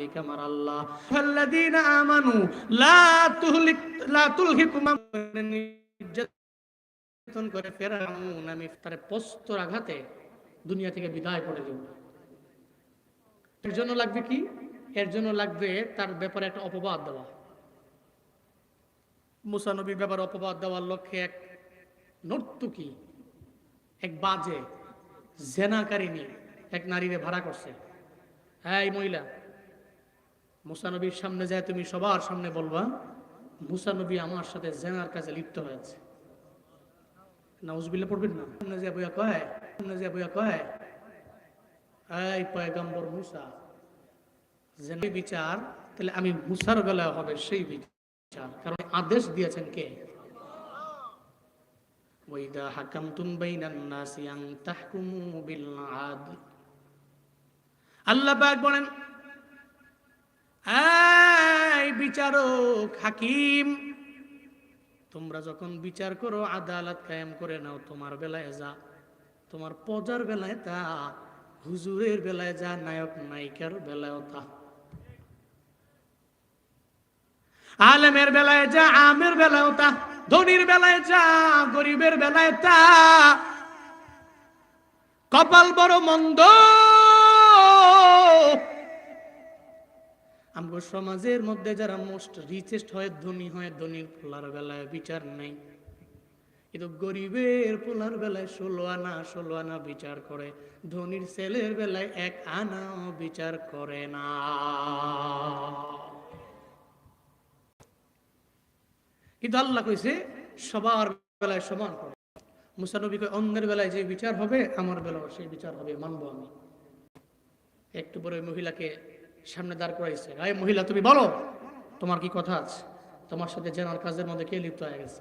মালিক আমার আল্লাহ। নির্যাতন করে ফেরাউন, আমি তার আঘাতে দুনিয়া থেকে বিদায় করে দেব। এর জন্য লাগবে কি? এর জন্য লাগবে তার ব্যাপারে একটা অপবাদ দেওয়া। ব্যাপারে অপবাদ দেওয়ার লক্ষ্যে এক নর্তুকি, এক বাজে এক নারীরে ভাড়া করছে। হ্যাঁ এই মহিলা মুসানবীর সামনে যায়, তুমি সবার সামনে বলবা মুসানবী আমার সাথে জেনার কাজে লিপ্ত হয়েছে। নাউজবিল্লা পড়বেন না? সামনে যা বইয়া কয়, সামনে যা বইয়া কয়, এই পয়গম্বর মুসা জেনে বিচার, তাহলে আমি মুসার বেলায় হবে সেই বিচার। কারণ আদেশ দিয়েছেন কে? ওয়াইদা হাকামতুম বাইনান আল্লাহ বলেন এই বিচারক হাকিম। তোমরা যখন বিচার করো, আদালত কায়েম করে নাও, তোমার বেলায় যা। তোমার পজার বেলায় তা, হুজুরের বেলায় যা, নায়ক নায়িকার বেলায় তা। আলেমের বেলায় যা, আমের বেলায় তা। ধনির বেলায় যা, গরিবের বেলায় তা। কপাল বড় মন্দ। আমগো সমাজের মধ্যে যারা মোস্ট রিচেস্ট হয়, ধনী হয়, ধনীর পোলার বেলায় বিচার নেই। কিন্তু গরিবের পোলার বেলায় ষোলো আনা ষোলো আনা বিচার করে। ধনীর ছেলের বেলায় এক আনাও বিচার করে না। কিন্তু আল্লাহ কইছে, সবার বেলায় সমান করে। মুসানবী কয় অন্যের বেলায় যে বিচার হবে, আমার বেলাও সেই বিচার হবে, মানবো আমি। একটু পরে মহিলাকে সামনে দাঁড় করাইছে। আয় মহিলা, তুমি বলো, তোমার কি কথা আছে? তোমার সাথে জেনার কাজের মধ্যে কে লিপ্ত হয়ে গেছে?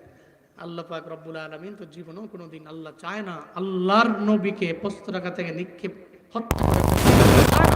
আল্লাহ পাক রব্বুল আলমিন তো জীবনেও কোনো দিন আল্লাহ চায় না। আল্লাহর নবীকে রাখা থেকে নিক্ষেপ হত্যা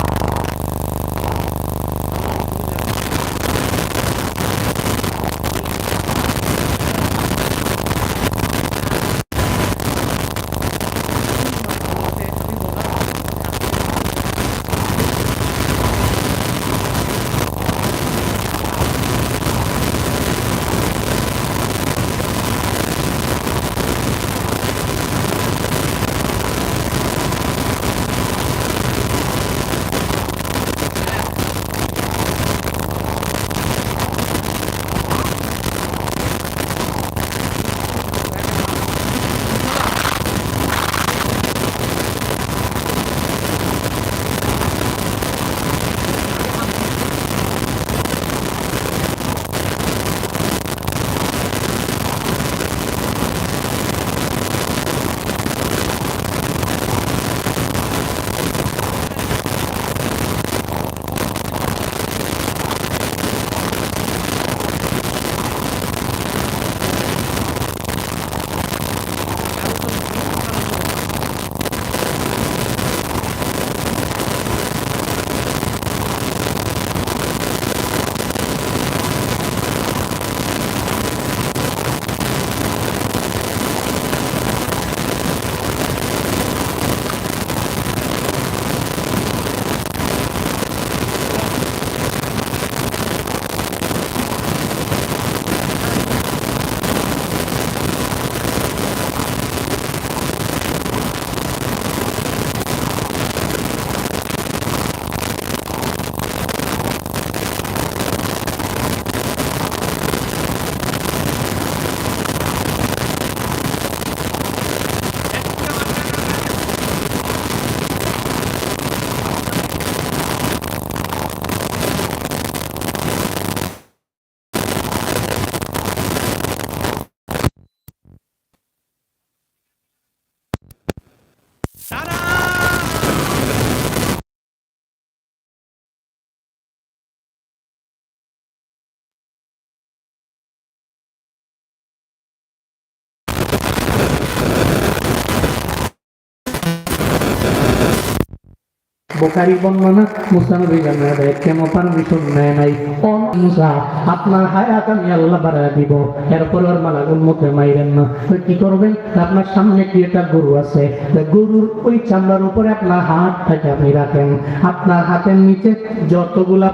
বোখারি বর্ণনা মুসানবী দেয় কেন পারমিশন নেয় নাই। ও মুসা আপনার হায়াত আমি আল্লাহ বাড়া দিব। এরপর ওর মালাগুল মুখে মাইরেন না। তো কি করবেন? আপনার সামনে কি একটা গরু আছে। গরুর ওই চামড়ার উপরে আপনার হাতটাকে আপনি রাখেন। আপনার হাতের নিচে যতগুলা